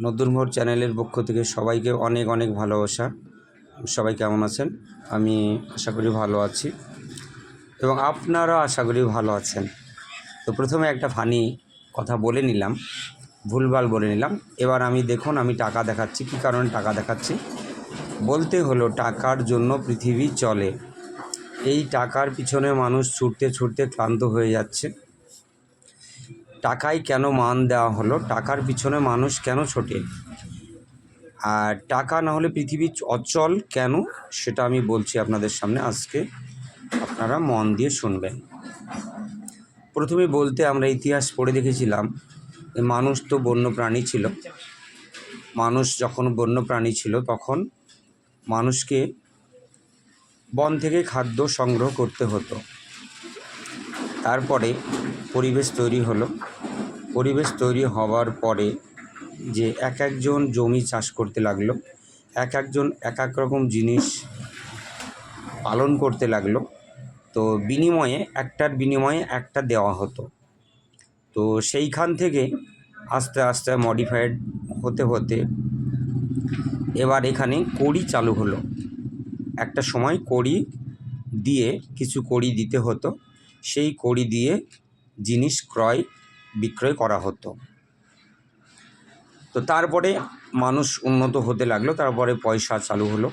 নতুন চ্যানেলের পক্ষ থেকে সবাইকে অনেক অনেক ভালোবাসা। সবাই কেমন আছেন? আমি আশা করি ভালো আছি। এবং আপনারা আশা করি ভালো আছেন। তো প্রথমে একটা ফানি কথা বলে নিলাম, ভুলভাল বলে নিলাম। এবার আমি দেখুন, আমি টাকা দেখাচ্ছি, কী কারণে টাকা দেখাচ্ছি? বলতে হলো, টাকার জন্য পৃথিবী চলে। এই টাকার পিছনে মানুষ ছুটতে ছুটতে ক্লান্ত হয়ে যাচ্ছে। টাকায় কেন মান দেওয়া হলো? টাকার পিছনে মানুষ কেন ছোটে? আর টাকা না হলে পৃথিবী অচল কেন? সেটা আমি বলছি আপনাদের সামনে আজকে। আপনারা মন দিয়ে শুনবেন। প্রথমে বলতে আমরা ইতিহাস পড়ে দেখেছিলাম মানুষ তো বন্য প্রাণী ছিল। মানুষ যখন বন্য প্রাণী ছিল তখন মানুষকে বন থেকে খাদ্য সংগ্রহ করতে হতো। তারপরে পরিবেশ তৈরি হলো। পরিবেশ তৈরি হওয়ার পরে যে এক একজন জমি চাষ করতে লাগল, এক একজন এক এক রকম জিনিস পালন করতে লাগল, তো বিনিময়ে একটার বিনিময়ে একটা দেওয়া হতো। তো সেইখান থেকে আস্তে আস্তে মডিফাইড হতে হতে এবার এখানে কড়ি চালু হলো। একটা সময় কড়ি দিয়ে কিছু কড়ি দিতে হতো, সেই কড়ি দিয়ে জিনিস ক্রয় বিক্রয় করা হতো। তো তারপরে মানুষ উন্নত হতে লাগল, তারপরে পয়সা চালু হলো।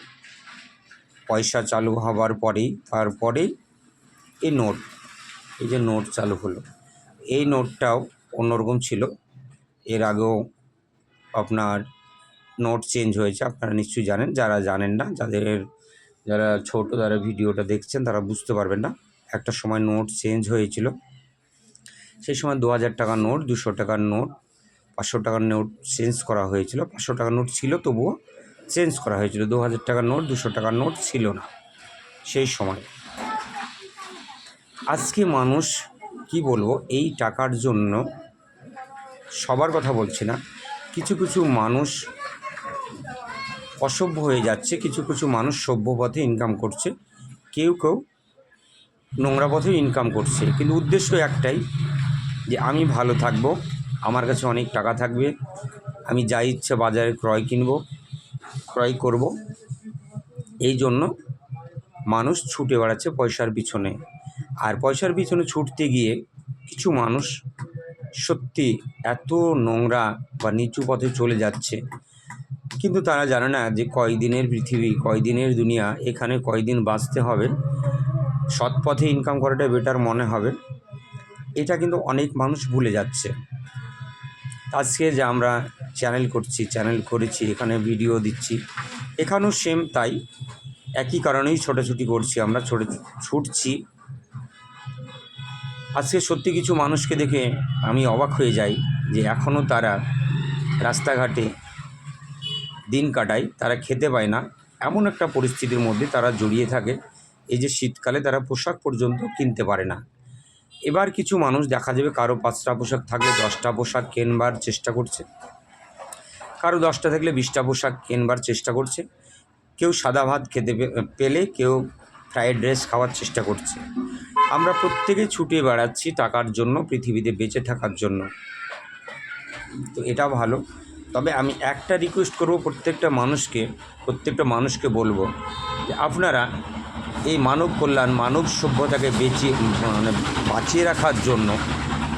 পয়সা চালু হওয়ার পরেই তারপরে এই নোট, এই যে নোট চালু হলো। এই নোটটাও অন্যরকম ছিল। এর আগেও আপনার নোট চেঞ্জ হয়েছে, আপনারা নিশ্চয়ই জানেন। যারা জানেন না, যাদের, যারা ছোট, যারা ভিডিওটা দেখছেন, তারা বুঝতে পারবেন না। একটা সময় নোট চেঞ্জ হয়েছিল। সেই সময় দু হাজার টাকার নোট, দুশো টাকার নোট, পাঁচশো টাকার নোট চেঞ্জ করা হয়েছিল। পাঁচশো টাকার নোট ছিল, তবুও চেঞ্জ করা হয়েছিল। দু হাজার টাকার নোট, দুশো টাকার নোট ছিল না সেই সময়। আজকে মানুষ, কি বলব, এই টাকার জন্য সবার কথা বলছি না। কিছু কিছু মানুষ অসভ্য হয়ে যাচ্ছে, কিছু কিছু মানুষ সভ্য পথে ইনকাম করছে, কেউ কেউ নোংরা পথে ইনকাম করছে। কিন্তু উদ্দেশ্য একটাই যে আমি ভালো থাকব, আমার কাছে অনেক টাকা থাকবে, আমি যা ইচ্ছে বাজারে ক্রয় কিনব, ক্রয় করব। এই জন্য মানুষ ছুটে বেড়াচ্ছে পয়সার পিছনে। আর পয়সার পিছনে ছুটতে গিয়ে কিছু মানুষ সত্যি এত নোংরা বা নিচু পথে চলে যাচ্ছে। কিন্তু তারা জানে না যে কয়দিনের পৃথিবী, কয়দিনের দুনিয়া, এখানে কয়দিন বাঁচতে হবে। সৎ পথে ইনকাম করাটা বেটার মনে হবে। এটা কিন্তু অনেক মানুষ ভুলে যাচ্ছে। আজকে যে আমরা চ্যানেল করছি চ্যানেল করেছি, এখানে ভিডিও দিচ্ছি, এখানেও সেম তাই। একই কারণেই ছোটাছুটি করছি, আমরা ছোটো, ছুটছি। আজকে সত্যি কিছু মানুষকে দেখে আমি অবাক হয়ে যাই যে এখনও তারা রাস্তাঘাটে দিন কাটায়, তারা খেতে পায় না। এমন একটা পরিস্থিতির মধ্যে তারা জড়িয়ে থাকে। এই যে শীতকালে তারা পোশাক পর্যন্ত কিনতে পারে না। এবার কিছু মানুষ দেখা যাবে কারও পাঁচটা পোশাক থাকলে দশটা পোশাক কেনবার চেষ্টা করছে। কারও দশটা থাকলে বিশটা পোশাক কেনবার চেষ্টা করছে। কেউ সাদা ভাত খেতে পেলে কেউ ফ্রায়েড রাইস খাওয়ার চেষ্টা করছে। আমরা প্রত্যেকে ছুটে বেড়াচ্ছি টাকার জন্য, পৃথিবীতে বেঁচে থাকার জন্য। তো এটা ভালো। তবে আমি একটা রিকোয়েস্ট করব প্রত্যেকটা মানুষকে প্রত্যেকটা মানুষকে বলব যে আপনারা এই মানব কল্যাণ, মানব সভ্যতাকে বেঁচিয়ে মানে বাঁচিয়ে রাখার জন্য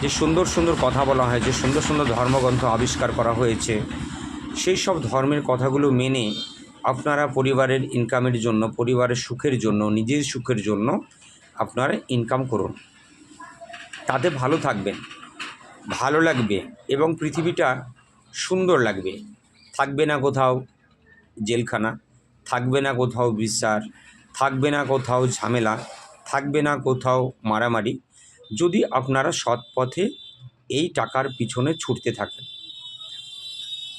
যে সুন্দর সুন্দর কথা বলা হয়েছে সুন্দর সুন্দর ধর্মগ্রন্থ আবিষ্কার করা হয়েছে, সেই সব ধর্মের কথাগুলো মেনে আপনারা পরিবারের ইনকামের জন্য, পরিবারের সুখের জন্য, নিজের সুখের জন্য আপনারা ইনকাম করুন। তাতে ভালো থাকবেন, ভালো লাগবে এবং পৃথিবীটা সুন্দর লাগবে। থাকবে না কোথাও জেলখানা, থাকবে না কোথাও বিচার থাকবে না কোথাও ঝামেলা, থাকবে না কোথাও মারামারি। যদি আপনারা সৎ পথে এই টাকার পিছনে ছুটতে থাকেন।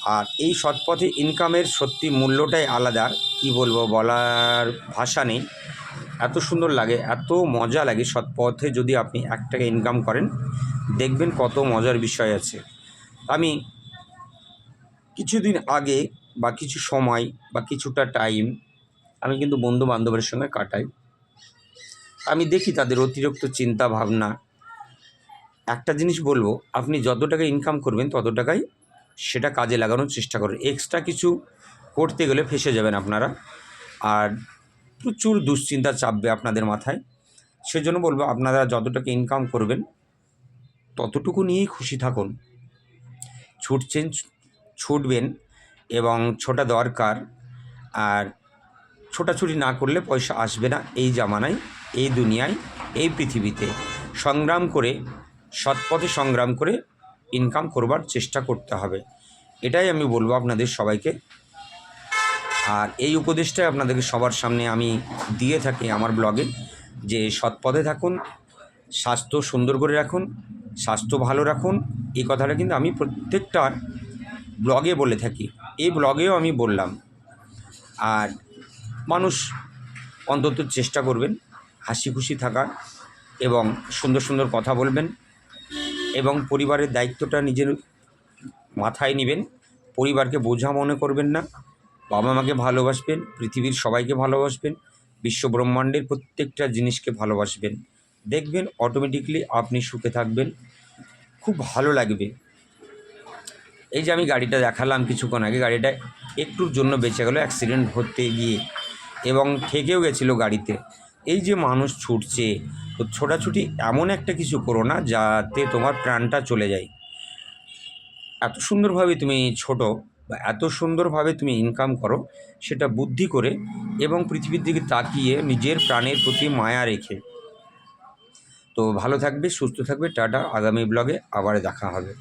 আর এই সৎ পথে ইনকামের সত্যি মূল্যটাই আলাদা, কি বলব বলার ভাষা নেই। এত সুন্দর লাগে, এত মজা লাগে সৎ পথে যদি আপনি এক টাকা ইনকাম করেন। দেখবেন কত মজার বিষয় আছে। আমি কিছুদিন আগে বা কিছু সময় বা কিছুটা টাইম আমি কিন্তু বন্ধু বান্ধবের সঙ্গে কাটাই। আমি দেখি তাদের অতিরিক্ত চিন্তা ভাবনা। একটা জিনিস বলব, আপনি যত টাকা ইনকাম করবেন, তত টাকাই সেটা কাজে লাগানোর চেষ্টা করুন। এক্সট্রা কিছু করতে গেলে ফেসে যাবেন আপনারা। আর প্রচুর দুশ্চিন্তা চাপবে আপনাদের মাথায়। সেজন্য বলব, আপনারা যত টাকা ইনকাম করবেন, ততটুকু নিয়েই খুশি থাকুন। ছুটছেন, ছুটবেন এবং ছোটা দরকার। আর ছোটাছুটি না করলে পয়সা আসবে না এই জামানায়, এই দুনিয়ায়, এই পৃথিবীতে। সংগ্রাম করে, সৎপথে সংগ্রাম করে ইনকাম করবার চেষ্টা করতে হবে। এটাই আমি বলব আপনাদের সবাইকে। আর এই উপদেশটাই আপনাদেরকে সবার সামনে আমি দিয়ে থাকি আমার ব্লগে, যে সৎপথে থাকুন, স্বাস্থ্য সুন্দর করে রাখুন, স্বাস্থ্য ভালো রাখুন, এই কথাটা কিন্তু আমি প্রত্যেকটা ব্লগে বলে থাকি। এই ব্লগেও আমি বললাম। আর মানুষ অন্তত চেষ্টা করবেন হাসি খুশি থাকার এবং সুন্দর সুন্দর কথা বলবেন এবং পরিবারের দায়িত্বটা নিজের মাথায় নেবেন। পরিবারকে বোঝা মনে করবেন না। বাবা মাকে ভালোবাসবেন, পৃথিবীর সবাইকে ভালোবাসবেন, বিশ্ব ব্রহ্মাণ্ডের প্রত্যেকটা জিনিসকে ভালোবাসবেন। দেখবেন অটোমেটিকলি আপনি সুখে থাকবেন। খুব ভালো লাগবে। এই যে আমি গাড়িটা দেখালাম কিছুক্ষণ আগে, গাড়িটা একটুর জন্য বেঁচে গেলো অ্যাক্সিডেন্ট হতে গিয়ে। এবং ঠেকেও গেছিল গাড়িতে। এই যে মানুষ ছুটছে, তো ছোটাছুটি এমন একটা কিছু করো না যাতে তোমার প্রাণটা চলে যায়। এত সুন্দরভাবে তুমি ছোট বা এত সুন্দরভাবে তুমি ইনকাম করো, সেটা বুদ্ধি করে এবং পৃথিবীর দিকে তাকিয়ে নিজের প্রাণের প্রতি মায়া রেখে। তো ভালো থাকবে, সুস্থ থাকবে, টাটা, আগামী ব্লগে আবার দেখা হবে।